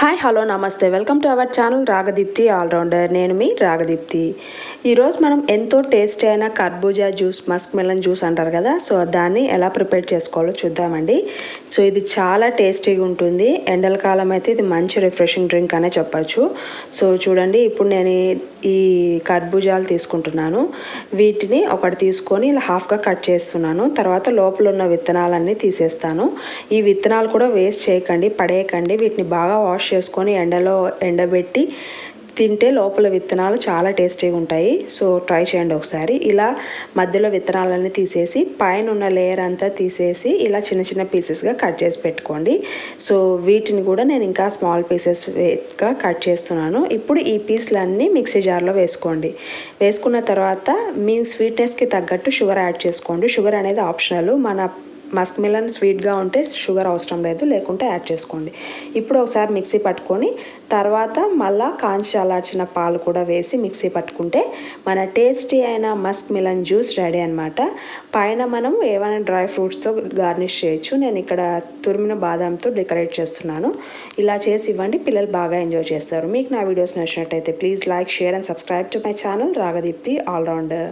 Hi hello నమస్తే. Welcome to our channel Ragadeepti all rounder. నేను మీ రాగదీప్తి. ఈరోజు మనం ఎంతో టేస్టీ అయిన కర్బూజా జ్యూస్ మస్క్ మెలన్ జ్యూస్ అంటారు కదా సో దాన్ని ఎలా ప్రిపేర్ చేసుకోవాలో చూద్దామండి. సో ఇది చాలా టేస్టీగా ఉంటుంది. ఎండల కాలం అయితే ఇది మంచి రిఫ్రెషింగ్ డ్రింక్ అనే చెప్పచ్చు. సో చూడండి ఇప్పుడు నేను ఈ కర్బూజాలు తీసుకుంటున్నాను. వీటిని ఒకటి తీసుకొని ఇలా హాఫ్గా కట్ చేస్తున్నాను. తర్వాత లోపల ఉన్న విత్తనాలన్నీ తీసేస్తాను. ఈ విత్తనాలు కూడా వేస్ట్ చేయకండి పడేయకండి. వీటిని బాగా వాష్ చేసుకొని ఎండలో ఎండబెట్టి తింటే లోపల విత్తనాలు చాలా టేస్టీగా ఉంటాయి. సో ట్రై చేయండి ఒకసారి. ఇలా మధ్యలో విత్తనాలన్నీ తీసేసి పైన ఉన్న లేయర్ అంతా తీసేసి ఇలా చిన్న చిన్న పీసెస్గా కట్ చేసి పెట్టుకోండి. సో వీటిని కూడా నేను ఇంకా స్మాల్ పీసెస్గా కట్ చేస్తున్నాను. ఇప్పుడు ఈ పీస్లన్నీ మిక్సీ జార్లో వేసుకోండి. వేసుకున్న తర్వాత మీ స్వీట్నెస్కి తగ్గట్టు షుగర్ యాడ్ చేసుకోండి. షుగర్ అనేది ఆప్షనల్. మన మస్క్ మిలన్ స్వీట్గా ఉంటే షుగర్ అవసరం లేదు లేకుంటే యాడ్ చేసుకోండి. ఇప్పుడు ఒకసారి మిక్సీ పట్టుకొని తర్వాత మళ్ళా కాంచి చల్లార్చిన పాలు కూడా వేసి మిక్సీ పట్టుకుంటే మన టేస్టీ అయిన మస్క్ మిలన్ జ్యూస్ రెడీ అనమాట పైన మనం ఏమైనా డ్రై ఫ్రూట్స్తో గార్నిష్ చేయొచ్చు. నేను ఇక్కడ తురిమిన బాదంతో డెకరేట్ చేస్తున్నాను. ఇలా చేసి ఇవ్వండి పిల్లలు బాగా ఎంజాయ్ చేస్తారు. మీకు నా వీడియోస్ నచ్చినట్టయితే please like share and subscribe to my channel. Ragadeepti all rounder